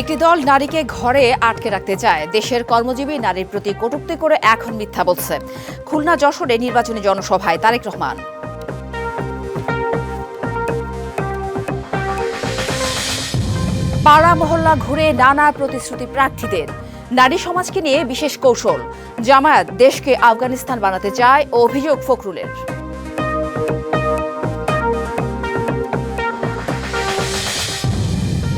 একটি দল নারীকে ঘরে আটকে রাখতে চায়। দেশের কর্মজীবী নারীর প্রতি কটূক্তি করে এখন মিথ্যা বলছে। খুলনা যশোরে নির্বাচনী জনসভায় তারেক রহমান। পাড়া মহল্লা ঘুরে নানা প্রতিশ্রুতি প্রার্থীদের। নারী সমাজকে নিয়ে বিশেষ কৌশল। জামায়াত দেশকে আফগানিস্তান বানাতে চায়, অভিযোগ ফখরুলের।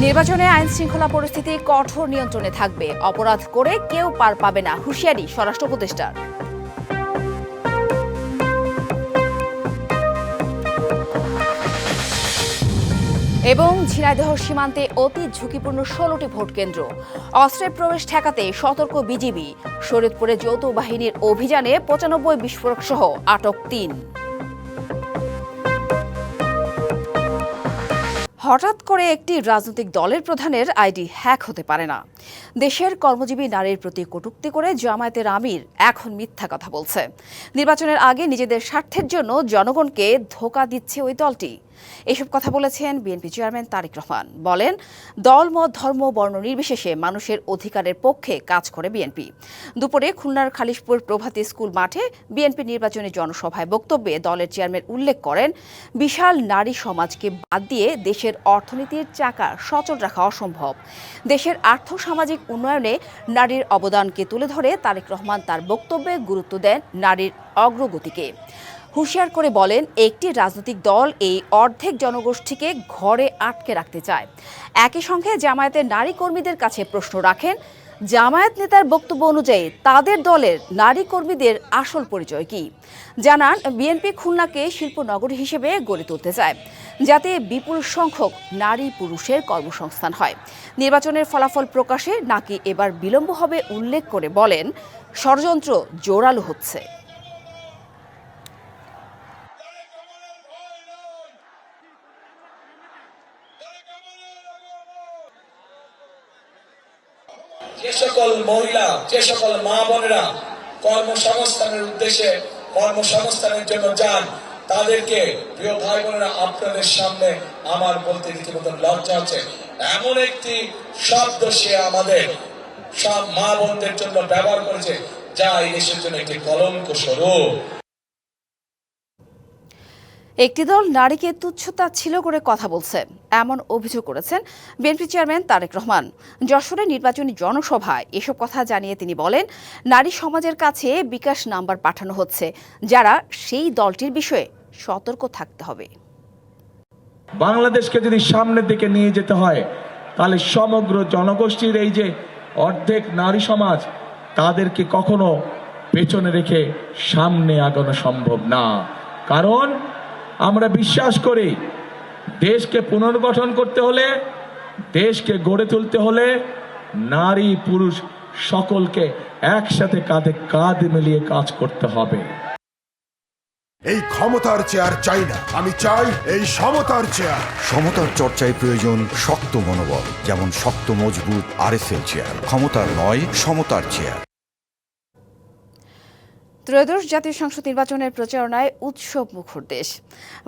নির্বাচনে আইন শৃঙ্খলা পরিস্থিতি কঠোর নিয়ন্ত্রণে থাকবে। অপরাধ করে কেউ পার পাবে না, হুঁশিয়ারি স্বরাষ্ট্র উপদেষ্টার। এবং ঝিনাইদহ সীমান্তে অতি ঝুঁকিপূর্ণ ষোলোটি ভোট কেন্দ্র। অস্ত্রের প্রবেশ ঠেকাতে সতর্ক বিজিবি। শরীয়তপুরে যৌথ বাহিনীর অভিযানে পঁচানব্বই বিস্ফোরক সহ আটক তিন। হঠাৎ করে একটি রাজনৈতিক দলের প্রধানের আইডি হ্যাক হতে পারে না। দেশের কর্মজীবী নারীর প্রতি কটুক্তি করে জামায়াতের আমির এখন মিথ্যা কথা বলছে। নির্বাচনের আগে নিজেদের স্বার্থের জন্য জনগণকে ধোকা দিচ্ছে ওই দলটি। এসব কথা বলেছেন বিএনপি চেয়ারম্যান তারেক রহমান। বলেন, দল, মত, ধর্ম, বর্ণ নির্বিশেষে মানুষের অধিকারের পক্ষে কাজ করে বিএনপি। দুপুরে খুলনার খালিশপুর প্রভাতী স্কুল মাঠে বিএনপি নির্বাচনী জনসভায় বক্তব্যে দলের চেয়ারম্যান উল্লেখ করেন, বিশাল নারী সমাজকে বাদ দিয়ে দেশের অর্থনীতির চাকা সচল রাখা অসম্ভব। দেশের আর্থ সামাজিক উন্নয়নে নারীর অবদানকে তুলে ধরে তারেক রহমান তার বক্তব্যে গুরুত্ব দেন নারীর অগ্রগতিকে। হুঁশিয়ার করে বলেন, একটি রাজনৈতিক দল এই অর্ধেক জনগোষ্ঠীকে ঘরে আটকে রাখতে চায়। একই সঙ্গে জামায়াতের নারী কর্মীদের কাছে প্রশ্ন রাখেন, জামায়াত নেতার বক্তব্য অনুযায়ী তাদের দলের নারী কর্মীদের আসল পরিচয় কি? জানান, বিএনপি খুলনাকে শিল্পনগরী হিসেবে গড়ে তুলতে চায়, যাতে বিপুল সংখ্যক নারী পুরুষের কর্মসংস্থান হয়। নির্বাচনের ফলাফল প্রকাশে নাকি এবার বিলম্ব হবে উল্লেখ করে বলেন, ষড়যন্ত্র জোরালো হচ্ছে যে সকল মহিলা, যে সকল মা বোনেরা কর্মসংস্থানের উদ্দেশ্যে কর্মসংস্থানের জন্য যান, তাদেরকে প্রিয় ভাই বোনেরা, আপনাদের সামনে আমার বলতে রীতিমতো লজ্জা হচ্ছে এমন একটি শব্দ সে আমাদের সব মা বোনদের জন্য ব্যবহার করেছে, যা এই দেশের জন্য একটি কলঙ্ক স্বরূপ। একটি দল নারীকে তুচ্ছতা ছিল করে কথা বলছে, এমন অভিযোগ করেছেন বিএনপি চেয়ারম্যান তারেক রহমান। যশোরে নির্বাচনী জনসভায় এসব কথা জানিয়ে তিনি বলেন, নারী সমাজের কাছে বিকাশ নাম্বার পাঠানো হচ্ছে, যারা সেই দলটির বিষয়ে সতর্ক থাকতে হবে। বাংলাদেশকে যদি সামনের দিকে নিয়ে যেতে হয়, তাহলে সমগ্র জনগোষ্ঠীর এই যে অর্ধেক নারী সমাজ, তাদেরকে কখনো পেছনে রেখে সামনে আগানো সম্ভব না। কারণ আমরা বিশ্বাস করি দেশকে পুনর্গঠন করতে হলে দেশকে গড়ে তুলতে হলে নারী পুরুষ সকলকে একসাথে কাঁধে কাঁধ মিলিয়ে কাজ করতে হবে। এই ক্ষমতার চেয়ার চাই না আমি চাই এই সমতার চেয়ার। সমতার চর্চায় প্রয়োজন শক্ত মনোবল যেমন শক্ত মজবুত আরএসএল চেয়ার। ক্ষমতার নয় সমতার চেয়ার। ত্রয়োদশ জাতীয় সংসদ নির্বাচনের প্রচারণায় উৎসব মুখর দেশ।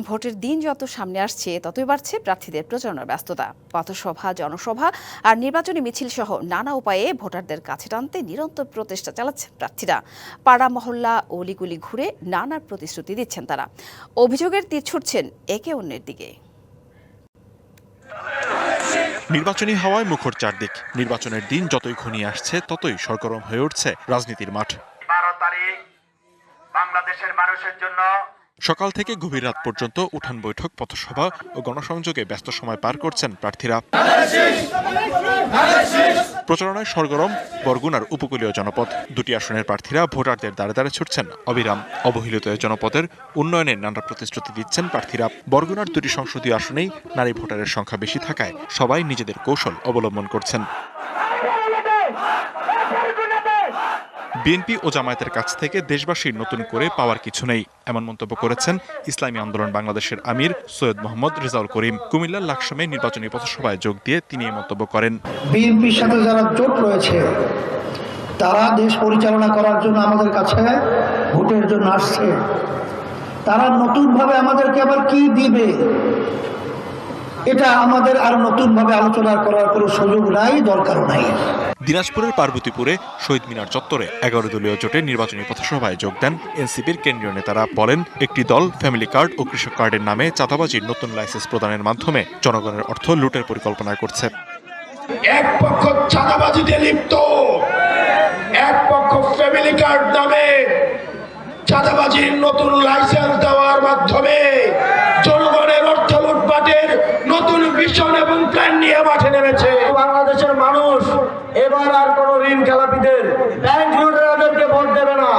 ভোটের দিন যত সামনে আসছে ততই বাড়ছে প্রার্থীদের প্রচারণার ব্যস্ততা। পথসভা জনসভা আর নির্বাচনী মিছিল সহ নানা উপায়ে ভোটারদের কাছে টানতে নিরন্তর প্রচেষ্টা চালাচ্ছেন প্রার্থীরা। পাড়া মহল্লা অলিগুলি ঘুরে নানা প্রতিশ্রুতি দিচ্ছেন তারা। অভিযোগের তীর ছুটছেন একে অন্যের দিকে। নির্বাচনী হাওয়ায় মুখর চারদিক। নির্বাচনের দিন যতই ঘনিয়ে আসছে ততই সরগরম হয়ে উঠছে রাজনীতির মাঠ। বারো তারিখ বাংলাদেশের মানুষের জন্য সকাল থেকে গভীর রাত পর্যন্ত উঠান বৈঠক, পথসভা ও গণসংযোগে ব্যস্ত সময় পার করছেন প্রার্থীরা। প্রচারণায় সরগরম, বরগুনার উপকূলীয় জনপদ। দুটি আসনের প্রার্থীরা ভোটারদের দ্বারে দ্বারে ছুটছেন। অবিরাম অবহেলিত জনপদের উন্নয়নের নানা প্রতিশ্রুতি দিচ্ছেন প্রার্থীরা। বরগুনার দুটি সংসদীয় আসনেই নারী ভোটারের সংখ্যা বেশি থাকায় সবাই নিজেদের কৌশল অবলম্বন করছেন। বিএনপি ও জামায়াতের কাছ থেকে দেশবাসীর নতুন করে পাওয়ার কিছু নেই, এমন মন্তব্য করেছেন ইসলামী আন্দোলন বাংলাদেশের আমির সৈয়দ মোহাম্মদ রেজাউল করিম। কুমিল্লার লাকসামে নির্বাচনী পথসভায় যোগ দিয়ে তিনি এই মন্তব্য করেন। বিএনপির সাথে যারা জোট রয়েছে, তারা দেশ পরিচালনা করার জন্য আমাদের কাছে ভোটের জন্য আসছে। তারা নতুনভাবে আমাদেরকে আবার কি দিবে? এটা আমাদের আর নতুনভাবে আলোচনা করার কোনো সুযোগ নাই দরকারও নাই। দিনাজপুরের পার্বতীপুরে শহীদ মিনার চত্বরে এগারো দলীয় জোটের নির্বাচনী পথসভায় যোগ দেন এনসিপির কেন্দ্রীয় নেতারা বলেন একটি দল ফ্যামিলি কার্ড ও কৃষক কার্ডের নামে চাঁদাবাজির নতুন লাইসেন্স প্রদানের মাধ্যমে জনগণের অর্থ লুটের পরিকল্পনা করছে। এক পক্ষ চাঁদাবাজিতে লিপ্ত এক পক্ষ ফ্যামিলি কার্ড নামে চাঁদাবাজির নতুন লাইসেন্স দেওয়ার মাধ্যমে জনগণের অর্থ নতুন ভীষণ এবং প্ল্যান নিয়ে মাঠে নেমেছে। বাংলাদেশের মানুষ এবার আর কোনো ঋণ খেলাপিদের ব্যাংক লুটেরাদেরকে ভোট দেবে না।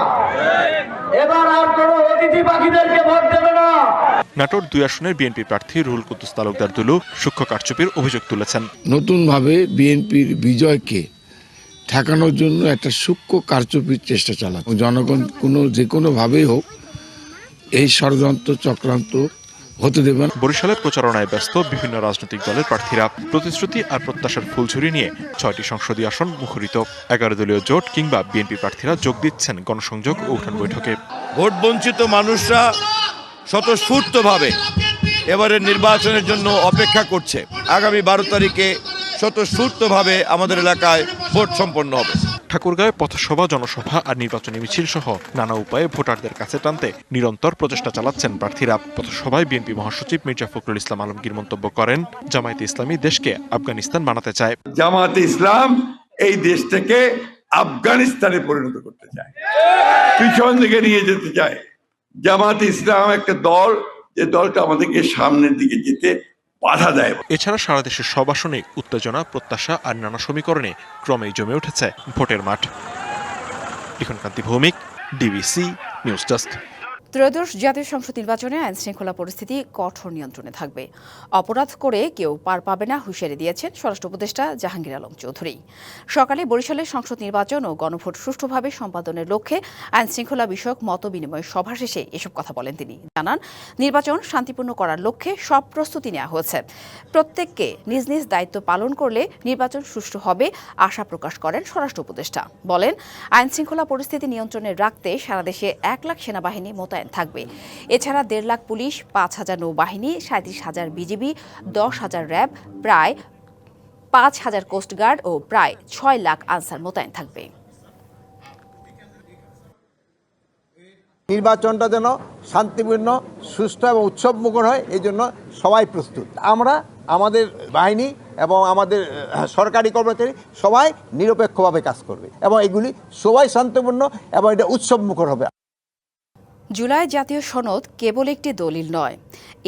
এবার আর কোনো অতিথি পাখিদেরকে ভোট দেবে না। নাটোর দুই আসনের বিএনপি প্রার্থী রুহুল কুদ্দুস তালুকদার দুলু সূক্ষ্ম কারচুপির অভিযোগ তুলেছেন। নতুনভাবে বিএনপির বিজয়কে ঠেকানোর জন্য একটা সূক্ষ্ম কারচুপির চেষ্টা চালাচ্ছে। জনগণ কোনো যে কোনোভাবেই হোক এই ষড়যন্ত্র চক্রান্ত হতে দেবে না। বরিশালে প্রচারণায় ব্যস্ত বিভিন্ন রাজনৈতিক দলের প্রার্থীরা প্রতিশ্রুতি আর প্রত্যাশার ফুলঝুরি নিয়ে ছয়টি সংসদীয় আসন মুখরিত। এগারো দলীয় জোট কিংবা বিএনপি প্রার্থীরা যোগ দিচ্ছেন গণসংযোগ ও উঠান বৈঠকে। ভোট বঞ্চিত মানুষরা স্বতঃস্ফূর্তভাবে এবারের নির্বাচনের জন্য অপেক্ষা করছে। আগামী বারো তারিখে স্বতঃস্ফূর্তভাবে আমাদের এলাকায় ভোট সম্পন্ন হবে। ঠাকুরগাঁয়ে পথসভা, জনসভা আর নির্বাচনী মিছিল সহ নানা উপায়ে ভোটারদের কাছে টানতে নিরন্তর প্রচেষ্টা চালাচ্ছেন প্রার্থীরা। পথসভায় বিএনপি মহাসচিব মির্জা ফখরুল ইসলাম আলমগীর মন্তব্য করেন, জামায়াতে ইসলামী দেশকে আফগানিস্তান বানাতে চায়। জামায়াতে ইসলাম এই দেশটাকে আফগানিস্তানে পরিণত করতে চায়। পিছন দিকে নিয়ে যেতে চায়। জামাতে ইসলাম একটা দল, যে দলটা আমাদেরকে সামনের দিকে যেতে বাধা দেয়। এছাড়া সারা দেশের সব আসনে উত্তেজনা, প্রত্যাশা আর নানা সমীকরণে ক্রমেই জমে উঠেছে ভোটের মাঠ। Likhon Kanti Bhowmik DBC news desk ত্রয়োদশ জাতীয় সংসদ নির্বাচনে আইন শৃঙ্খলা পরিস্থিতি কঠোর নিয়ন্ত্রণে থাকবে। অপরাধ করে কেউ পার পাবে না হুঁশিয়ারি দিয়েছেন স্বরাষ্ট্র উপদেষ্টা জাহাঙ্গীর আলম চৌধুরী। সকালে বরিশালে সংসদ নির্বাচন ও গণভোট সুষ্ঠুভাবে সম্পাদনের লক্ষ্যে আইন শৃঙ্খলা বিষয়ক মত বিনিময় সভা শেষে এসব কথা বলেন তিনি। জানান, নির্বাচন শান্তিপূর্ণ করার লক্ষ্যে সব প্রস্তুতি নেওয়া হয়েছে। প্রত্যেককে নিজ নিজ দায়িত্ব পালন করলে নির্বাচন সুষ্ঠু হবে আশা প্রকাশ করেন স্বরাষ্ট্র উপদেষ্টা। বলেন আইন শৃঙ্খলা পরিস্থিতি নিয়ন্ত্রণে রাখতে সারা দেশে এক লাখ সেনাবাহিনী মোতায়েন থাকবে। এছাড়া দেড় লাখ পুলিশ, পাঁচ হাজার নৌবাহিনী সাঁত্রিশ হাজার বিজিবি, দশ হাজার র্যাব, প্রায় পাঁচ হাজার কোস্টগার্ড ও প্রায় ছয় লাখ আনসার মোতায়েন থাকবে। নির্বাচনটা যেন শান্তিপূর্ণ, সুষ্ঠু এবং উৎসব মুখর হয়, এই জন্য সবাই প্রস্তুত। আমরা, আমাদের বাহিনী এবং আমাদের সরকারি কর্মচারী সবাই নিরপেক্ষভাবে কাজ করবে এবং এগুলি সবাই শান্তিপূর্ণ এবং এটা উৎসব মুখর হবে। জুলাই জাতীয় সনদ কেবল একটি দলিল নয়,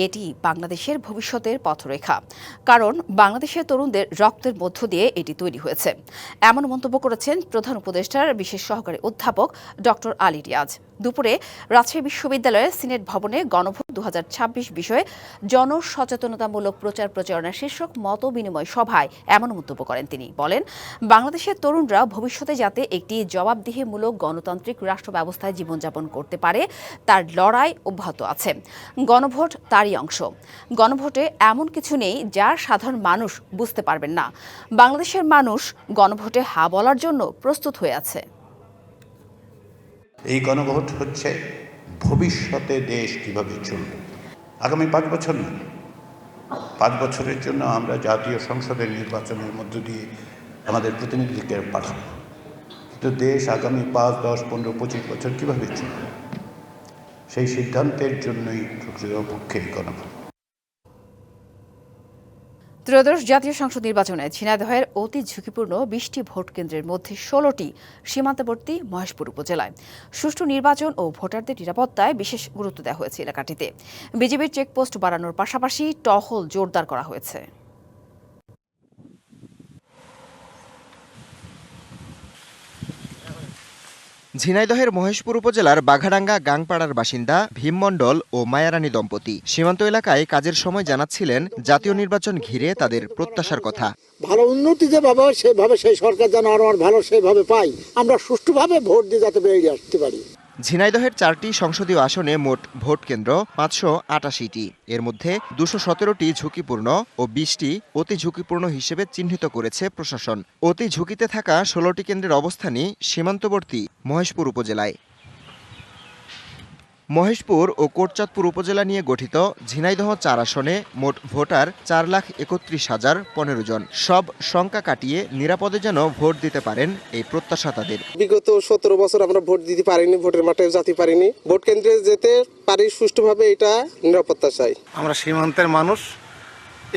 এটি বাংলাদেশের ভবিষ্যতের পথরেখা। কারণ বাংলাদেশের তরুণদের রক্তের মধ্য দিয়ে এটি তৈরি হয়েছে। এমন মন্তব্য করেছেন প্রধান উপদেষ্টার বিশেষ সহকারী অধ্যাপক ডক্টর আলী রিয়াজ। দুপুরে রাজশাহী বিশ্ববিদ্যালয়ের সিনেট ভবনে গণভোট দু হাজার ছাব্বিশ বিষয়ে জনসচেতনতামূলক প্রচার প্রচারণা শীর্ষক মত বিনিময় সভায় এমন মন্তব্য করেন তিনি। বলেন, বাংলাদেশের তরুণরা ভবিষ্যতে যাতে একটি জবাবদিহিমূলক গণতান্ত্রিক রাষ্ট্র ব্যবস্থায় জীবনযাপন করতে পারে, তার লড়াই অব্যাহত আছে। গণভোট তারই অংশ। গণভোটে এমন কিছু নেই যা সাধারণ মানুষ বুঝতে পারবেন না। বাংলাদেশের মানুষ গণভোটে হা বলার জন্য প্রস্তুত হয়ে আছে। এই গণভোট হচ্ছে ভবিষ্যতে দেশ কীভাবে চলবে? আগামী পাঁচ বছর না পাঁচ বছরের জন্য আমরা জাতীয় সংসদের নির্বাচনের মধ্য দিয়ে আমাদের প্রতিনিধিকে পাঠাবো। কিন্তু দেশ আগামী পাঁচ, দশ, পনেরো, পঁচিশ বছর কীভাবে চলবে? সেই সিদ্ধান্তের জন্যই পক্ষে এই গণভোট। ত্রয়োদশ জাতীয় সংসদ নির্বাচনে ঝিনাইদহের অতি ঝুঁকিপূর্ণ বিশটি ভোট কেন্দ্রের মধ্যে ষোলোটি সীমান্তবর্তী মহেশপুর উপজেলায়। সুষ্ঠু নির্বাচন ও ভোটারদের নিরাপত্তায় বিশেষ গুরুত্ব দেওয়া হয়েছে এলাকাটিতে। বিজেপির চেকপোস্ট বাড়ানোর পাশাপাশি টহল জোরদার করা হয়েছে। ঝিনাইদহের মহেশপুর উপজেলার বাঘাডাঙ্গা গাংপাড়ার বাসিন্দা ভীম মণ্ডল ও মায়ারানী দম্পতি। সীমান্ত এলাকায় কাজের সময় জানাচ্ছিলেন, জাতীয় নির্বাচন ঘিরে তাদের প্রত্যাশার কথা। ভালো উন্নতি যেভাবে সেভাবে সেই সরকার যেন আরও আর ভালো সেভাবে পাই আমরা সুষ্ঠুভাবে ভোট দিয়ে যাতে বেরিয়ে আসতে পারি। ঝিনাইদহের চারটি সংসদীয় আসনে মোট ভোট কেন্দ্র পাঁচশো আটাশিটি। এর মধ্যে দুশো সতেরোটি ঝুঁকিপূর্ণ ও বিশটি অতি ঝুঁকিপূর্ণ হিসেবে চিহ্নিত করেছে প্রশাসন। অতি ঝুঁকিতে থাকা ষোলোটি কেন্দ্রের অবস্থানই সীমান্তবর্তী মহেশপুর উপজেলায়। মহেশপুর ও কোটচাঁদপুর উপজেলা নিয়ে গঠিত ঝিনাইদহ চার আসনে মোট ভোটার চার লাখ একত্রিশ হাজার পনেরো জন। সব শঙ্কা কাটিয়ে নিরাপদে যেন ভোট দিতে পারেন এই প্রত্যাশা তাদের। বিগত সতেরো বছর আমরা ভোট দিতে পারিনি ভোটের মাঠে যেতে পারিনি। ভোট কেন্দ্রে যেতে পারি সুষ্ঠুভাবে এটা নিরাপত্তা চাই। আমরা সীমান্তের মানুষ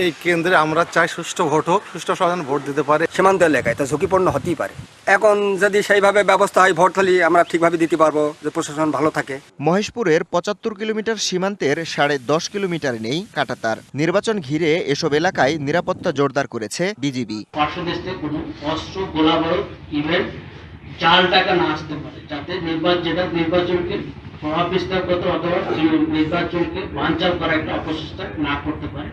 এই কেন্দ্রে আমরা চাই সুষ্ঠু ভোট হোক সুষ্ঠু সমাধান ভোট দিতে পারে। সীমান্ত এলাকায় তা ঝুঁকিপূর্ণ হতেই পারে। এখন যদি সেইভাবে ব্যবস্থা হয় ভোট হলে আমরা ঠিকভাবে দিতে পারব যে প্রশাসন ভালো থাকে। মহেশপুরের পঁচাত্তর কিলোমিটার সীমান্তের সাড়ে দশ কিলোমিটার নেই কাটাতার। নির্বাচন ঘিরে এসব এলাকায় নিরাপত্তা জোরদার করেছে বিজিবি। পার্শ্ব দেশ থেকে কোনো অস্ত্র গোলাবারুদ ইভেন্ট চাল টাকা না আসতে পারে। যাতে নির্বাচন যেটা নির্বাচনকে প্রভাব বিস্তার করতে অথবা নির্বাচনকে বানচাল করা একটা অপচেষ্টা না করতে পারে।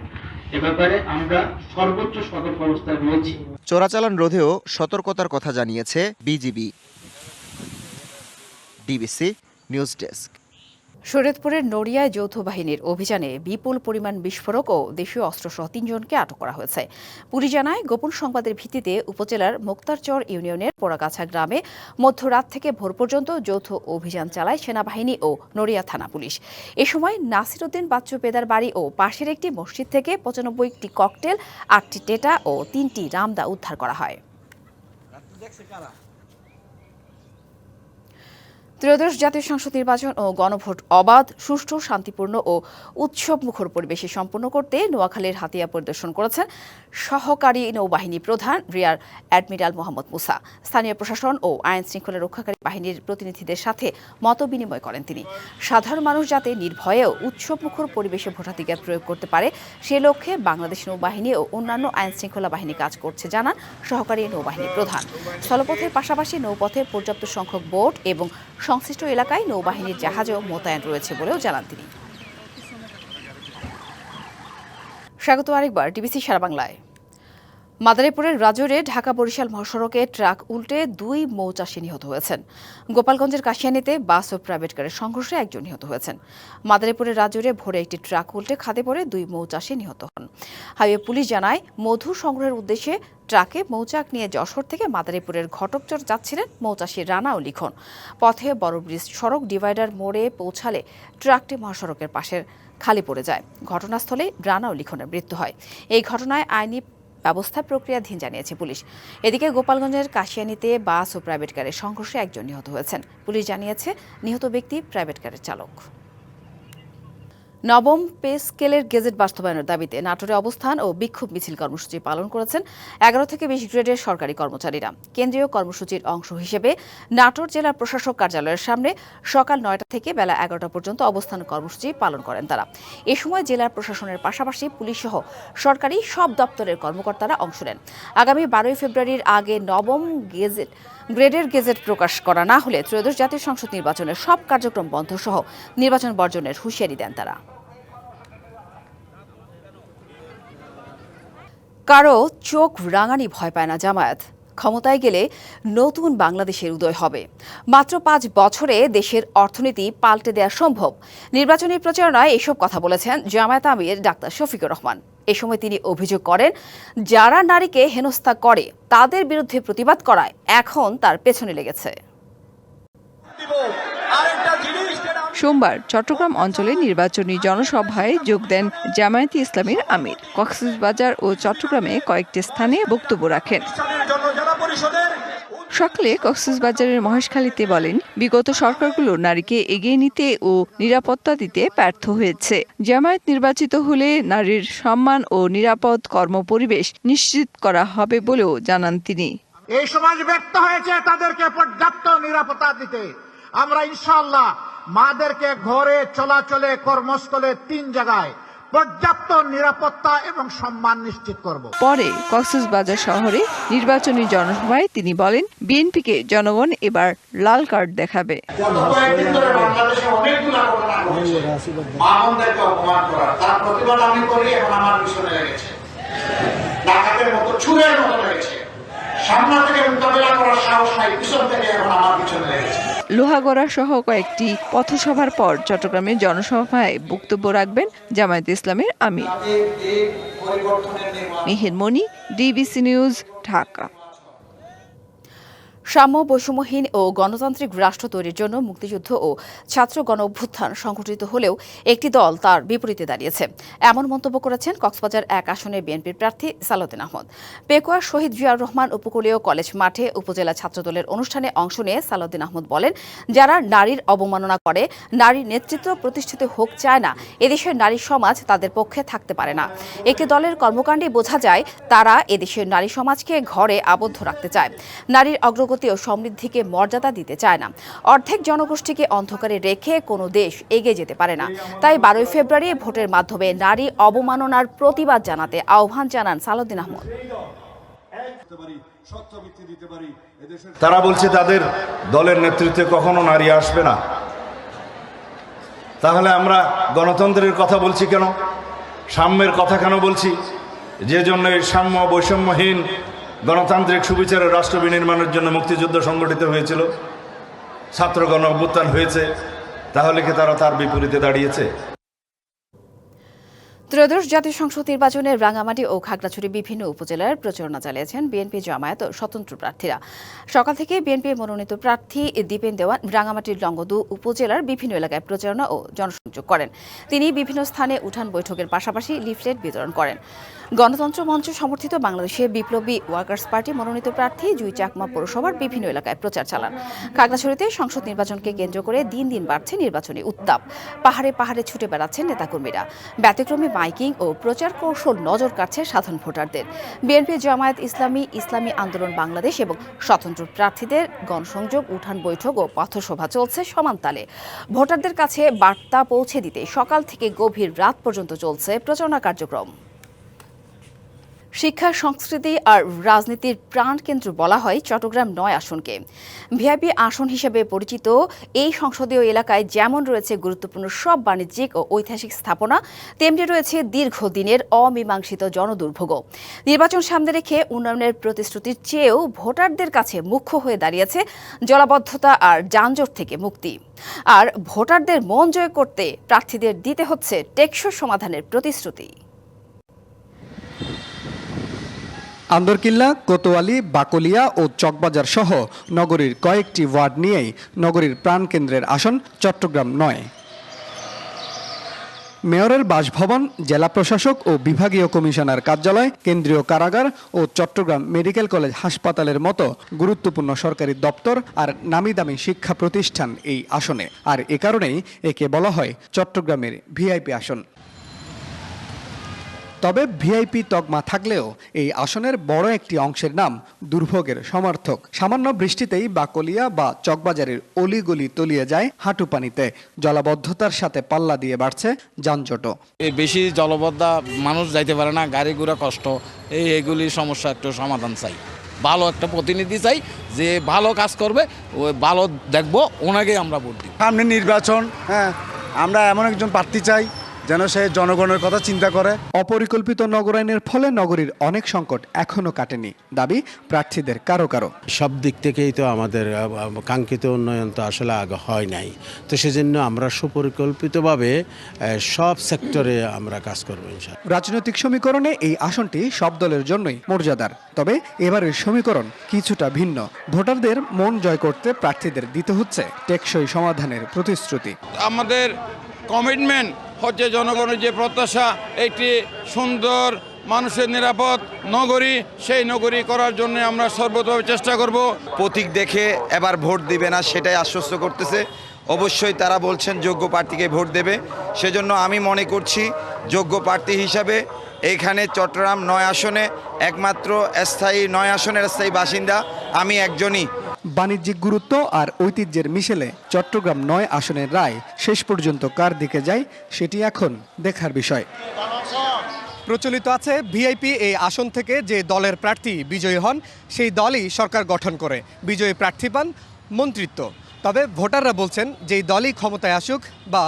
চোরাচালান রোধেও সতর্কতার কথা জানিয়েছে বিজিবি। DBC news desk. শরীয়তপুরের নড়িয়ায় যৌথ বাহিনীর অভিযানে বিপুল পরিমাণ বিস্ফোরক ও দেশীয় অস্ত্রসহ তিনজনকে আটক করা হয়েছে। পুলিশ জানায়, গোপন সংবাদের ভিত্তিতে উপজেলার মোক্তারচর ইউনিয়নের পোড়াগাছা গ্রামে মধ্যরাত থেকে ভোর পর্যন্ত যৌথ অভিযান চালায় সেনাবাহিনী ও নড়িয়া থানা পুলিশ। এ সময় নাসিরউদ্দিন বাচ্চু পেদার বাড়ি ও পাশের একটি মসজিদ থেকে পঁচানব্বইটি ককটেল, আটটি টেটা ও তিনটি রামদা উদ্ধার করা হয়। ত্রয়োদশ জাতীয় সংসদ নির্বাচন ও গণভোট অবাধ, সুষ্ঠু, শান্তিপূর্ণ ও উৎসবমুখর পরিবেশে সম্পন্ন করতে নোয়াখালীর হাতিয়া পরিদর্শন করেছেন সহকারী নৌবাহিনী প্রধান রিয়ার অ্যাডমিরাল মোহাম্মদ মুসা। স্থানীয় প্রশাসন ও আইন শৃঙ্খলা রক্ষাকারী বাহিনীর প্রতিনিধিদের সাথে মত বিনিময় করেন তিনি। সাধারণ মানুষ যাতে নির্ভয়ে ও উৎসবমুখর পরিবেশে ভোটাধিকার প্রয়োগ করতে পারে, সে লক্ষ্যে বাংলাদেশ নৌবাহিনী ও অন্যান্য আইন শৃঙ্খলা বাহিনী কাজ করছে জানান সহকারী নৌবাহিনী প্রধান। স্থলপথের পাশাপাশি নৌপথে পর্যাপ্ত সংখ্যক বোট এবং সংশ্লিষ্ট এলাকায় নৌবাহিনীর জাহাজও মোতায়েন রয়েছে বলেও জানান তিনি। স্বাগত আরেকবার টিবিসি সারা বাংলায়। মাদারীপুরের রাজৌরে ঢাকা বরিশাল মহাসড়কে ট্রাক উল্টে দুই মৌচাষী নিহত হয়েছেন। গোপালগঞ্জের কাশিয়ানিতে বাস ও প্রাইভেট কারের সংঘর্ষে একজন নিহত হয়েছেন। মাদারীপুরের রাজৌরে ভোরে একটি ট্রাক উল্টে খাদে পড়ে দুই মৌচাষী নিহত হন। হাইওয়ে পুলিশ জানায়, মধু সংগ্রহের উদ্দেশ্যে ট্রাকে মৌচাক নিয়ে যশোর থেকে মাদারীপুরের ঘটকচর যাচ্ছিলেন মৌচাষী রানা ও লিখন। পথে বড় ব্রিজ সড়ক ডিভাইডার মোড়ে পৌঁছালে ট্রাকটি মহাসড়কের পাশের খালি পড়ে যায়। ঘটনাস্থলে রানা ও লিখনের মৃত্যু হয়। এই ঘটনায় আইনি ব্যবস্থা প্রক্রিয়াধীন জানিয়েছে পুলিশ। এদিকে গোপালগঞ্জের কাশিয়ানিতে বাস ও প্রাইভেট কারের সংঘর্ষে একজন নিহত হয়েছেন। পুলিশ জানিয়েছে, নিহত ব্যক্তি প্রাইভেট কারের চালক। নবম পে স্কেলের গেজেট বাস্তবায়নের দাবিতে নাটোরে অবস্থান ও বিক্ষোভ মিছিল কর্মসূচি পালন করেছেন এগারো থেকে বিশ গ্রেডের সরকারি কর্মচারীরা। কেন্দ্রীয় কর্মসূচির অংশ হিসেবে নাটোর জেলা প্রশাসক কার্যালয়ের সামনে সকাল নয়টা থেকে বেলা এগারোটা পর্যন্ত অবস্থান কর্মসূচি পালন করেন তারা। এ সময় জেলার প্রশাসনের পাশাপাশি পুলিশ সহ সরকারি সব দপ্তরের কর্মকর্তারা অংশ নেন। আগামী বারোই ফেব্রুয়ারির আগে নবম গেজেট, গ্রেডের গেজেট প্রকাশ করা না হলে ত্রয়োদশ জাতীয় সংসদ নির্বাচনের সব কার্যক্রম বন্ধ সহ নির্বাচন বর্জনের হুঁশিয়ারি দেন তারা। কারও চোখ রাঙানি ভয় পায় না জামায়াত। ক্ষমতায় গেলে নতুন বাংলাদেশের উদয় হবে। মাত্র পাঁচ বছরে দেশের অর্থনীতি পাল্টে দেওয়া সম্ভব। নির্বাচনী প্রচারণায় এসব কথা বলেছেন জামায়াত আমির ডাক্তার শফিকুর রহমান। এ সময় তিনি অভিযোগ করেন, যারা নারীকে হেনস্থা করে, তাদের বিরুদ্ধে প্রতিবাদ করায় এখন তার পেছনে লেগেছে। সোমবার চট্টগ্রাম অঞ্চলে নির্বাচনী জনসভায় যোগ দেন জামায়াতে ইসলামের আমির। কক্সবাজার ও চট্টগ্রামে কয়েকটি স্থানে বক্তব্য রাখেন। সকালে কক্সবাজারের মহেশখালীতে বলেন, বিগত সরকারগুলো নারীকে এগিয়ে নিতে ও নিরাপত্তা দিতে ব্যর্থ হয়েছে। জামায়াত নির্বাচিত হলে নারীর সম্মান ও নিরাপদ কর্মপরিবেশ নিশ্চিত করা হবে বলেও জানান তিনি। এই সমাজ ব্যর্থ হয়েছে তাদেরকে পর্যাপ্ত নিরাপত্তা দিতে। আমরা ইনশাল্লাহ মাদেরকে ঘরে চলাচলে কর্মস্থলে তিন জায়গায় পর্যাপ্ত নিরাপত্তা এবং সম্মান নিশ্চিত করব। পরে কক্সবাজার শহরে নির্বাচনী জনসভায় তিনি বলেন বিএনপিকে জনগণ এবার লাল কার্ড দেখাবে। সামনে থেকে মোকাবেলা করার সাহস নাই পিছন থেকে এখন আমার পিছনে লেগেছে। লোহাগড়া সহ কয়েকটি পথসভার পর চট্টগ্রামে জনসভায় বক্তব্য রাখবেন জামায়াত ইসলামের আমির। Meher Moni DBC news Dhaka. সাম্য বৈষম্যহীন ও গণতান্ত্রিক রাষ্ট্র তৈরির জন্য মুক্তিযুদ্ধ ও ছাত্র গণ অভ্যুত্থান সংঘটিত হলেও একটি দল তার বিপরীতে দাঁড়িয়েছে। এমন মন্তব্য করেছেন কক্সবাজার এক আসনের বিএনপির প্রার্থী সালাউদ্দিন আহমদ। পেকুয়া শহীদ জিয়াউর রহমান উপকূলীয় কলেজ মাঠে উপজেলা ছাত্রদলের অনুষ্ঠানে অংশ নিয়ে সালাউদ্দিন আহমদ বলেন, যারা নারীর অবমাননা করে নারীর নেতৃত্ব প্রতিষ্ঠিত হোক চায় না, এদেশের নারী সমাজ তাদের পক্ষে থাকতে পারে না। একটি দলের কর্মকাণ্ডে বোঝা যায়, তারা এদেশের নারী সমাজকে ঘরে আবদ্ধ রাখতে চায়। নারীর অগ্রগতি ও সমৃদ্ধিকে মর্যাদা দিতে চায় না। অর্ধেক জনগোষ্ঠীকে অন্ধকারে রেখে কোনো দেশ এগিয়ে যেতে পারে না। তাই বারোই ফেব্রুয়ারি ভোটের মাধ্যমে নারী অবমাননার প্রতিবাদ জানাতে আহ্বান জানান সালাউদ্দিন আহমদ। তারা বলছে, তাদের দলের নেতৃত্বে কখনো নারী আসবে না। তাহলে আমরা গণতন্ত্রের কথা বলছি কেন? সাম্যের কথা কেন বলছি? যে জন্য এই সাম্য বৈষম্যহীন গণতান্ত্রিক সুবিচারের রাষ্ট্র বিনির্মাণের জন্য মুক্তিযুদ্ধ সংগঠিত হয়েছিল। ছাত্র গণ অভ্যুত্থান হয়েছে। তাহলে কি তারা তার বিপরীতে দাঁড়িয়েছে? ত্রয়োদশ জাতীয় সংসদ নির্বাচনে রাঙামাটি ও খাগড়াছড়ি বিভিন্ন উপজেলার প্রচারণা চালিয়েছেন বিএনপি জামায়াত ও স্বতন্ত্র প্রার্থীরা। সকাল থেকে বিএনপি মনোনীত প্রার্থী দীপেন দেওয়ান রাঙামাটির লঙ্গদু উপজেলার বিভিন্ন এলাকায় প্রচারণা ও জনসংযোগ করেন। তিনি বিভিন্ন স্থানে উঠান বৈঠকের পাশাপাশি লিফলেট বিতরণ করেন। গণতন্ত্র মঞ্চ সমর্থিত বাংলাদেশের বিপ্লবী ওয়ার্কার্স পার্টি মনোনীত প্রার্থী জুই চাকমা পৌরসভার বিভিন্ন এলাকায় প্রচার চালান। খাগড়াছড়িতে সংসদ নির্বাচনকে কেন্দ্র করে দিন দিন বাড়ছে নির্বাচনী উত্তাপ। পাহাড়ে পাহাড়ে ছুটে বেড়াচ্ছেন নেতাকর্মীরা। ব্যতিক্রমী মাইকিং ও প্রচার কৌশল নজর কাটছে সাধারণ ভোটারদের। বিএনপি জামায়াত ইসলামী ইসলামী আন্দোলন বাংলাদেশ এবং স্বতন্ত্র প্রার্থীদের গণসংযোগ, উঠান বৈঠক ও পথসভা চলছে সমান তালে। ভোটারদের কাছে বার্তা পৌঁছে দিতে সকাল থেকে গভীর রাত পর্যন্ত চলছে প্রচারণা কার্যক্রম। শিক্ষা, সংস্কৃতি আর রাজনীতির প্রাণকেন্দ্র বলা হয় চট্টগ্রাম নয় আসনকে। ভিআইপি আসন হিসেবে পরিচিত এই সংসদীয় এলাকায় যেমন রয়েছে গুরুত্বপূর্ণ সব বাণিজ্যিক ও ঐতিহাসিক স্থাপনা, তেমনি রয়েছে দীর্ঘদিনের অমীমাংসিত জনদুর্ভোগ। নির্বাচন সামনে রেখে উন্নয়নের প্রতিশ্রুতির চেয়েও ভোটারদের কাছে মুখ্য হয়ে দাঁড়িয়েছে জলাবদ্ধতা আর যানজট থেকে মুক্তি। আর ভোটারদের মন জয় করতে প্রার্থীদের দিতে হচ্ছে টেকসই সমাধানের প্রতিশ্রুতি। আন্দরকিল্লা, কোতোয়ালি, বাকলিয়া ও চকবাজার সহ নগরীর কয়েকটি ওয়ার্ড নিয়েই নগরীর প্রাণকেন্দ্রের আসন চট্টগ্রাম নয়। মেয়রের বাসভবন, জেলা প্রশাসক ও বিভাগীয় কমিশনার কার্যালয়, কেন্দ্রীয় কারাগার ও চট্টগ্রাম মেডিকেল কলেজ হাসপাতালের মতো গুরুত্বপূর্ণ সরকারি দপ্তর আর নামিদামি শিক্ষা প্রতিষ্ঠান এই আসনে। আর এ কারণেই একে বলা হয় চট্টগ্রামের ভিআইপি আসন। তবে ভিআইপি তকমা থাকলেও এই আসনের বড় একটি অংশের নাম দুর্ভোগের সমর্থক। সামান্য বৃষ্টিতেই বাকলিয়া বা চকবাজারের অলিগলি তলিয়ে যায় হাঁটু পানিতে। জলাবদ্ধতার সাথে পাল্লা দিয়ে বাড়ছে যানজটও। এই বেশি জলবদ্ধা মানুষ যাইতে পারে না গাড়ি ঘোড়া কষ্ট। এই এগুলির সমস্যা একটু সমাধান চাই। ভালো একটা প্রতিনিধি চাই যে ভালো কাজ করবে ওই ভালো দেখব ওনাকেই আমরা ভোট দিব। সামনে নির্বাচন হ্যাঁ আমরা এমন একজন প্রার্থী চাই যেন সে জনগণের কথা চিন্তা করে। অপরিকল্পিত নগরায়নের ফলে নগরীর অনেক সংকট এখনও কাটেনি। দাবি প্রার্থীদের কারও কারও। সব দিক থেকেই তো আমাদের কাঙ্ক্ষিত উন্নয়ন তো আসলে আগে হয় নাই। তো সেজন্য আমরা সুপরিকল্পিতভাবে সব সেক্টরে আমরা কাজ করব রাজনৈতিক সমীকরণে এই আসনটি সব দলের জন্যই মর্যাদার। তবে এবারের সমীকরণ কিছুটা ভিন্ন। ভোটারদের মন জয় করতে প্রার্থীদের দিতে হচ্ছে টেকসই সমাধানের প্রতিশ্রুতি। আমাদের কমিটমেন্ট হচ্ছে জনগণের যে প্রত্যাশা, একটি সুন্দর মানুষের নিরাপদ নগরী, সেই নগরী করার জন্য আমরা সর্বতভাবে চেষ্টা করব। প্রতীক দেখে এবার ভোট দিবে না, সেটাই আশ্বস্ত করতেছে। অবশ্যই তারা বলছেন যোগ্য প্রার্থীকে ভোট দেবে। সেজন্য আমি মনে করছি যোগ্য প্রার্থী হিসাবে এখানে চট্টগ্রাম নয় আসনে একমাত্র স্থায়ী, নয় আসনের স্থায়ী বাসিন্দা। আমি একজনই। বাণিজ্যিক গুরুত্ব আর ঐতিহ্যের মিশেলে চট্টগ্রাম নয় আসনের রায় শেষ পর্যন্ত কার দিকে যায়, সেটি এখন দেখার বিষয়। প্রচলিত আছে ভিআইপি এই আসন থেকে যে দলের প্রার্থী বিজয়ী হন, সেই দলই সরকার গঠন করে। বিজয়ী প্রার্থী পান মন্ত্রিত্ব। তবে ভোটাররা বলছেন যেই দলই ক্ষমতায় আসুক বা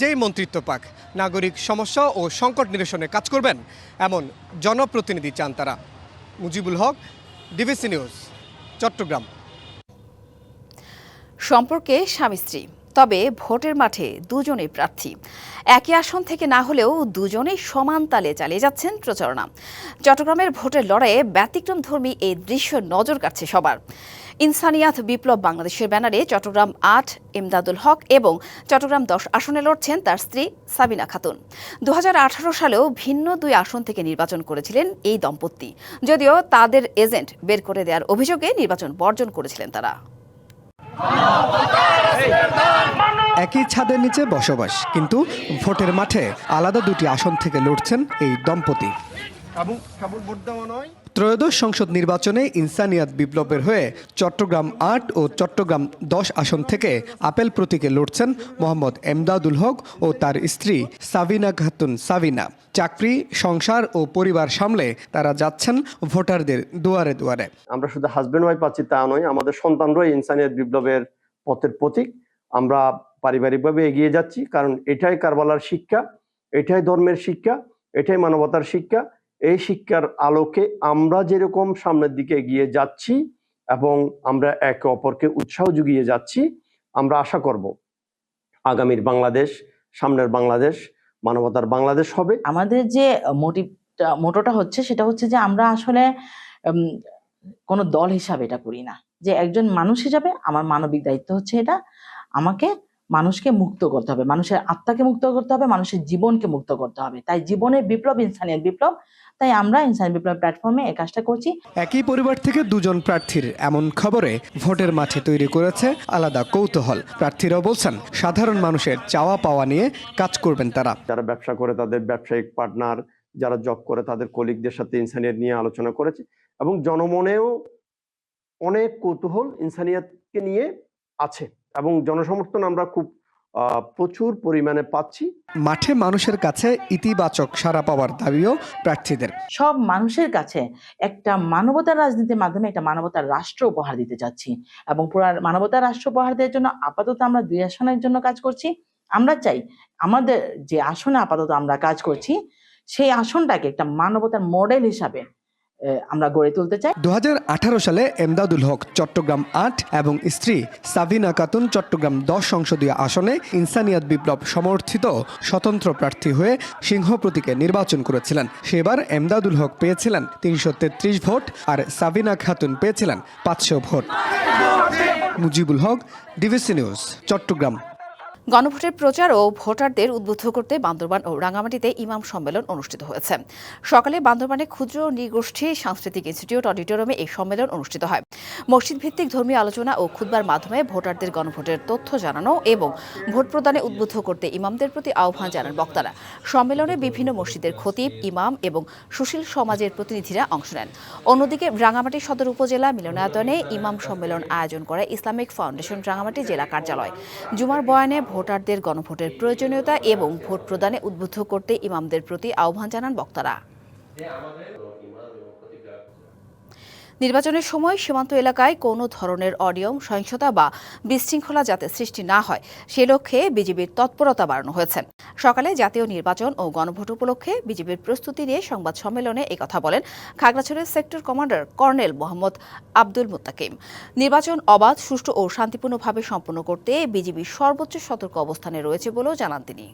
যেই মন্ত্রিত্ব পাক, নাগরিক সমস্যা ও সংকট নিরসনে কাজ করবেন এমন জনপ্রতিনিধি চান তারা। Mujibul Haque, DBC news, Chattogram. সম্পর্কে স্বামী স্ত্রী। তবে ভোটের মাঠে দুজনেই প্রার্থী। একই আসন থেকে না হলেও দুজনেই সমান তালে চালিয়ে যাচ্ছেন প্রচারণা। চট্টগ্রামের ভোটের লড়াইয়ে ব্যতিক্রমধর্মী এই দৃশ্য নজর কাটছে সবার। ইনসানিয়াত বিপ্লব বাংলাদেশের ব্যানারে চট্টগ্রাম আট, ইমদাদুল হক এবং চট্টগ্রাম দশ আসনে লড়ছেন তার স্ত্রী সাবিনা খাতুন। দু হাজার আঠারো সালেও ভিন্ন দুই আসন থেকে নির্বাচন করেছিলেন এই দম্পতি। যদিও তাদের এজেন্ট বের করে দেওয়ার অভিযোগে নির্বাচন বর্জন করেছিলেন তারা। একই ছাদের নিচে বসবাস কিন্তু ভোটের মাঠে আলাদা দুটি আসন থেকে লড়ছেন এই দম্পতি। ত্রয়োদশ সংসদ নির্বাচনে ইনসানিয়াত বিপ্লবের হয়ে চট্টগ্রাম আট ও চট্টগ্রাম দশ আসন থেকে আপেল প্রতীকে লড়ছেন মোহাম্মদ এমদাদুল হক ও তার স্ত্রী সাবিনা খাতুন সাবিনা। চাকরি সংসার ও পরিবার সামলে তারা যাচ্ছেন ভোটারদের দুয়ারে দুয়ারে। আমরা শুধু হাজবেন্ড ওয়াইফ পাচ্ছি তা নয় আমাদের সন্তানরাই ইনসানিয়াত বিপ্লবের পথের প্রতীক। আমরা পারিবারিকভাবে এগিয়ে যাচ্ছি কারণ এটাই কারবালার শিক্ষা এটাই ধর্মের শিক্ষা এটাই মানবতার শিক্ষা এই শিক্ষার আলোকে আমরা যেরকম সামনের দিকে এগিয়ে যাচ্ছি এবং আমরা একে অপরকে উৎসাহ জুগিয়ে যাচ্ছি, আমরা আশা করব আগামীর বাংলাদেশ, সামনের বাংলাদেশ, মানবতার বাংলাদেশ হবে। আমাদের যে মোটিভটা, মোটোটা হচ্ছে সেটা হচ্ছে যে আমরা আসলে কোনো দল হিসাবে এটা করি না। যে একজন মানুষ হিসাবে আমার মানবিক দায়িত্ব হচ্ছে এটা। আমাকে মানুষকে মুক্ত করতে হবে। মানুষের আত্মাকে মুক্ত করতে হবে। মানুষের জীবনকে মুক্ত করতে হবে। তাই জীবনের বিপ্লব, ইনসানিয়ত বিপ্লব তাই আমরা ইনসানিয়ত বিপ্লব প্ল্যাটফর্মে এই কাজটা করছি। একই পরিবার থেকে দুজন প্রার্থীর এমন খবরে ভোটের মাঠে তৈরি করেছে আলাদা কৌতূহল। প্রার্থীরাও বলছেন সাধারণ মানুষের চাওয়া পাওয়া নিয়ে কাজ করবেন তারা। যারা ব্যবসা করে তাদের ব্যবসায়িক পার্টনার যারা জব করে তাদের কলিগদের সাথে ইনসানিয়ত নিয়ে আলোচনা করেছে এবং জনমনেও অনেক কৌতূহল ইনসানিয়তকে নিয়ে আছে এবং জনসমর্থন আমরা খুব প্রচুর পরিমাণে পাচ্ছি। মাঠে মানুষের কাছে ইতিবাচক সাড়া পাওয়ার দাবিও প্রার্থীদের। সব মানুষের কাছে একটা মানবতার রাজনীতির মাধ্যমে একটা মানবতার রাষ্ট্র উপহার দিতে চাচ্ছি এবং পুরো মানবতার রাষ্ট্র উপহার দেওয়ার জন্য আপাতত আমরা দুই আসনের জন্য কাজ করছি। আমরা চাই আমাদের যে আসনে আপাতত আমরা কাজ করছি সেই আসনটাকে একটা মানবতার মডেল হিসাবে আমরা গড়ে তুলতে চাই। দুহাজার আঠারো সালে এমদাদুল হক চট্টগ্রাম আট এবং স্ত্রী সাবিনা খাতুন চট্টগ্রাম দশ সংসদীয় আসনে ইনসানিয়াত বিপ্লব সমর্থিত স্বতন্ত্র প্রার্থী হয়ে সিংহ প্রতীকে নির্বাচন করেছিলেন। সেবার এমদাদুল হক পেয়েছিলেন তিনশো তেত্রিশ ভোট আর সাবিনা খাতুন পেয়েছিলেন পাঁচশো vote. Mujibul Haque DBC news, Chattogram. গণভোটের প্রচার ও ভোটারদের উদ্বুদ্ধ করতে বান্দরবান ও রাঙামাটিতে ইমাম সম্মেলন অনুষ্ঠিত হয়েছে। সকালে বান্দরবানে ক্ষুদ্র নৃগোষ্ঠী সাংস্কৃতিক ইনস্টিটিউট অডিটোরিয়ামে এই সম্মেলন অনুষ্ঠিত হয়। মসজিদ ভিত্তিক ধর্মীয় আলোচনা ও খুদবার মাধ্যমে ভোটারদের গণভোটের তথ্য জানানো এবং ভোট প্রদানে উদ্বুদ্ধ করতে ইমামদের প্রতি আহ্বান জানান বক্তারা। সম্মেলনে বিভিন্ন মসজিদের খতিব, ইমাম এবং সুশীল সমাজের প্রতিনিধিরা অংশ নেন। অন্যদিকে রাঙামাটি সদর উপজেলা মিলনায়তনে ইমাম সম্মেলন আয়োজন করে ইসলামিক ফাউন্ডেশন রাঙামাটি জেলা কার্যালয়। জুমার বয়ানে ভোটারদের গণভোটের প্রয়োজনীয়তা এবং ভোট প্রদানে উদ্বুদ্ধ করতে ইমামদের প্রতি আহ্বান জানান বক্তারা। নির্বাচনের সময় সীমান্ত এলাকায় কোনো ধরনের অনিয়ম, সহিংসতা বা বিশৃঙ্খলা যাতে সৃষ্টি না হয়, সে লক্ষ্যে বিজেপির তৎপরতা বাড়ানো হয়েছে। সকালে জাতীয় নির্বাচন ও গণভোট উপলক্ষে বিজেপির প্রস্তুতি নিয়ে সংবাদ সম্মেলনে একথা বলেন খাগড়াছড়ির sector commander colonel Mohammad Abdul Muttakim. নির্বাচন অবাধ, সুষ্ঠু ও শান্তিপূর্ণভাবে সম্পন্ন করতে বিজেপি সর্বোচ্চ সতর্ক অবস্থানে রয়েছে বলেও জানান তিনি।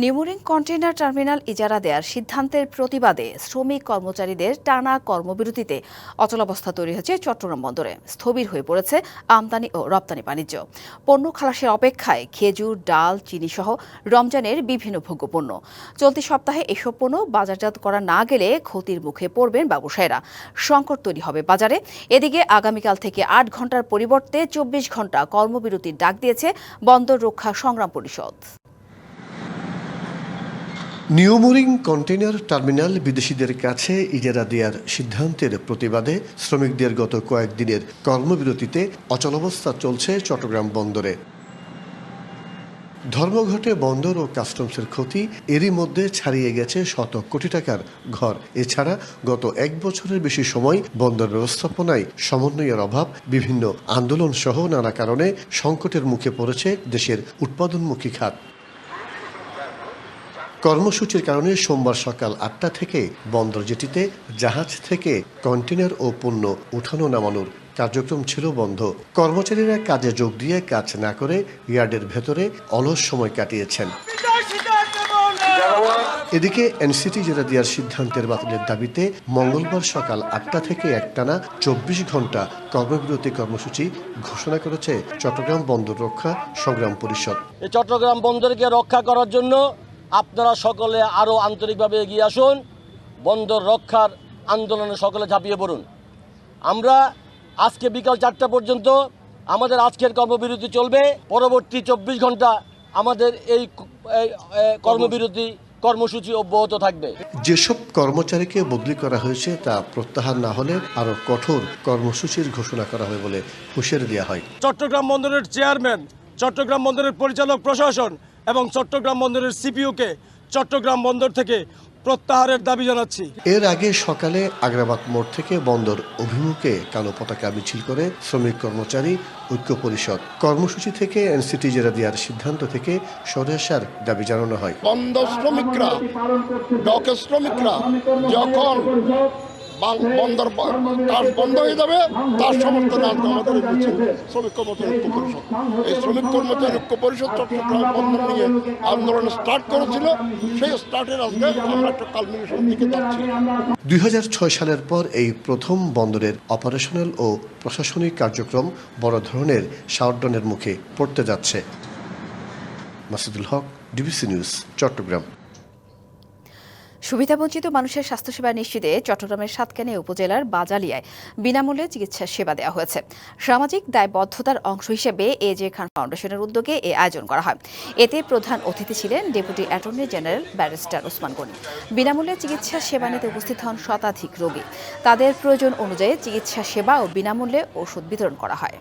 নিউমোরিং কন্টেইনার টার্মিনাল ইজারা দেওয়ার সিদ্ধান্তের প্রতিবাদে শ্রমিক কর্মচারীদের টানা কর্মবিরতিতে অচলাবস্থা তৈরি হয়েছে চট্টগ্রাম বন্দরে। স্থবির হয়ে পড়েছে আমদানি ও রপ্তানি বাণিজ্য। পণ্য খালাসের অপেক্ষায় খেজুর, ডাল চিনি সহ রমজানের বিভিন্ন ভোগ্যপণ্য। চলতি সপ্তাহে এসব পণ্য বাজারজাত করা না গেলে ক্ষতির মুখে পড়বেন ব্যবসায়ীরা। সংকট তৈরি হবে বাজারে। এদিকে আগামীকাল থেকে আট ঘণ্টার পরিবর্তে চব্বিশ ঘণ্টা কর্মবিরতির ডাক দিয়েছে বন্দর রক্ষা সংগ্রাম পরিষদ। নিউমোরিং কন্টেনার টার্মিনাল বিদেশিদের কাছে ইজারা দেওয়ার সিদ্ধান্তের প্রতিবাদে শ্রমিকদের গত কয়েকদিনের কর্মবিরতিতে অচলাবস্থা চলছে চট্টগ্রাম বন্দরে। ধর্মঘটে বন্দর ও কাস্টমসের ক্ষতি, এরই মধ্যে ছাড়িয়ে গেছে শত কোটি টাকার ঘর। এছাড়া গত এক বছরের বেশি সময় বন্দর ব্যবস্থাপনায় সমন্বয়ের অভাব, বিভিন্ন আন্দোলন সহ নানা কারণে সংকটের মুখে পড়েছে দেশের উৎপাদনমুখী খাত। কর্মসূচির কারণে সোমবার সকাল আটটা থেকে বন্দর জেটিতে জাহাজ থেকে কন্টেনার ও পণ্য উঠানো নামানোর কার্যক্রম ছিল বন্ধ। কর্মচারীরা কাজে যোগ দিয়ে কাজ না করে ইয়ার্ডের ভেতরে অলস সময় কাটিয়েছেন। এদিকে এনসিটি জেলা দেওয়ার সিদ্ধান্তের বাতিলের দাবিতে মঙ্গলবার সকাল আটটা থেকে একটানা চব্বিশ ঘণ্টা কর্মবিরতি কর্মসূচি ঘোষণা করেছে চট্টগ্রাম বন্দর রক্ষা সংগ্রাম পরিষদ। চট্টগ্রাম বন্দরকে রক্ষা করার জন্য আপনারা সকলে আরও আন্তরিকভাবে এগিয়ে আসুন। বন্দর রক্ষার আন্দোলনে সকলে ঝাঁপিয়ে পড়ুন। আমরা আজকে বিকাল চারটা পর্যন্ত আমাদের আজকের কর্মবিরতি চলবে। পরবর্তী চব্বিশ ঘণ্টা আমাদের এই কর্মবিরতি কর্মসূচি অব্যাহত থাকবে। যেসব কর্মচারীকে বদলি করা হয়েছে তা প্রত্যাহার না হলে আরও কঠোর কর্মসূচির ঘোষণা করা হবে বলে হুঁশিয়ারি দেওয়া হয়। চট্টগ্রাম বন্দরের চেয়ারম্যান চট্টগ্রাম বন্দরের পরিচালক প্রশাসন এবং চট্টগ্রাম বন্দরের সিপিইউকে চট্টগ্রাম বন্দর থেকে প্রত্যাহারের দাবি জানাচ্ছি। এর আগে সকালে আগ্রাবাদ মোড় থেকে বন্দর অভিমুখে কালো পতাকা মিছিল করে শ্রমিক কর্মচারী ঐক্য পরিষদ কর্মসূচি থেকে এনসিটি জেরা দেওয়ার সিদ্ধান্ত থেকে সরে আসার দাবি জানানো হয়। বন্দর শ্রমিকরা ডক শ্রমিকরা যখন বন্দর কাজ বন্ধ হয়ে যাবে, তার সমর্থনে আজকে আমাদের শ্রমিক কর্মচারী ঐক্য পরিষদ। এই শ্রমিক কর্মচারী ঐক্য পরিষদ চট্টগ্রাম বন্দর নিয়ে আন্দোলন স্টার্ট করেছিল। সেই স্টার্টের আজকে আমরা একটা কালমিনেশনের দিকে যাচ্ছি। দুই হাজার ছয় সালের পর এই প্রথম বন্দরের অপারেশনাল ও প্রশাসনিক কার্যক্রম বড় ধরনের শাটডাউনের মুখে পড়তে যাচ্ছে। Masudul Haque DBC news Chattogram. সুবিধাবঞ্চিত মানুষের স্বাস্থ্যসেবা নিশ্চিতে চট্টগ্রামের সাতকানিয়া উপজেলার বাজালিয়ায় বিনামূল্যে চিকিৎসা সেবা দেওয়া হয়েছে। সামাজিক দায়বদ্ধতার অংশ হিসেবে এ জে খান ফাউন্ডেশনের উদ্যোগে এ আয়োজন করা হয়। এতে প্রধান অতিথি ছিলেন deputy attorney general barrister Osman Gani. বিনামূল্যে চিকিৎসা সেবা নিতে উপস্থিত হন শতাধিক রোগী। তাদের প্রয়োজন অনুযায়ী চিকিৎসা সেবা ও বিনামূল্যে ওষুধ বিতরণ করা হয়।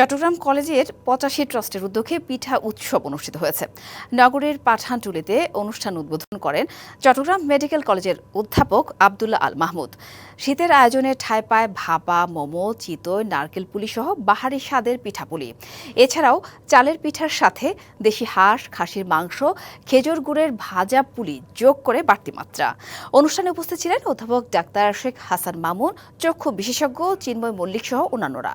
চট্টগ্রাম কলেজের পঁচাশি ট্রাস্টের উদ্যোগে পিঠা উৎসব অনুষ্ঠিত হয়েছে। নগরের পাঠানটুলিতে অনুষ্ঠান উদ্বোধন করেন চট্টগ্রাম মেডিকেল কলেজের অধ্যাপক আবদুল্লাহ আল মাহমুদ। শীতের আয়োজনে ঠায় পায় ভাপা, মোমো, চিতই, নারকেল পুলি সহ বাহারি স্বাদের পিঠাপুলি এছাড়াও চালের পিঠার সাথে দেশি হাঁস, খাসির মাংস, খেজুর গুড়ের ভাজা পুলি যোগ করে বাড়তি মাত্রা। অনুষ্ঠানে উপস্থিত ছিলেন অধ্যাপক ডাক্তার শেখ হাসান মামুন, চক্ষু বিশেষজ্ঞ চিন্ময় মল্লিক সহ অন্যান্যরা।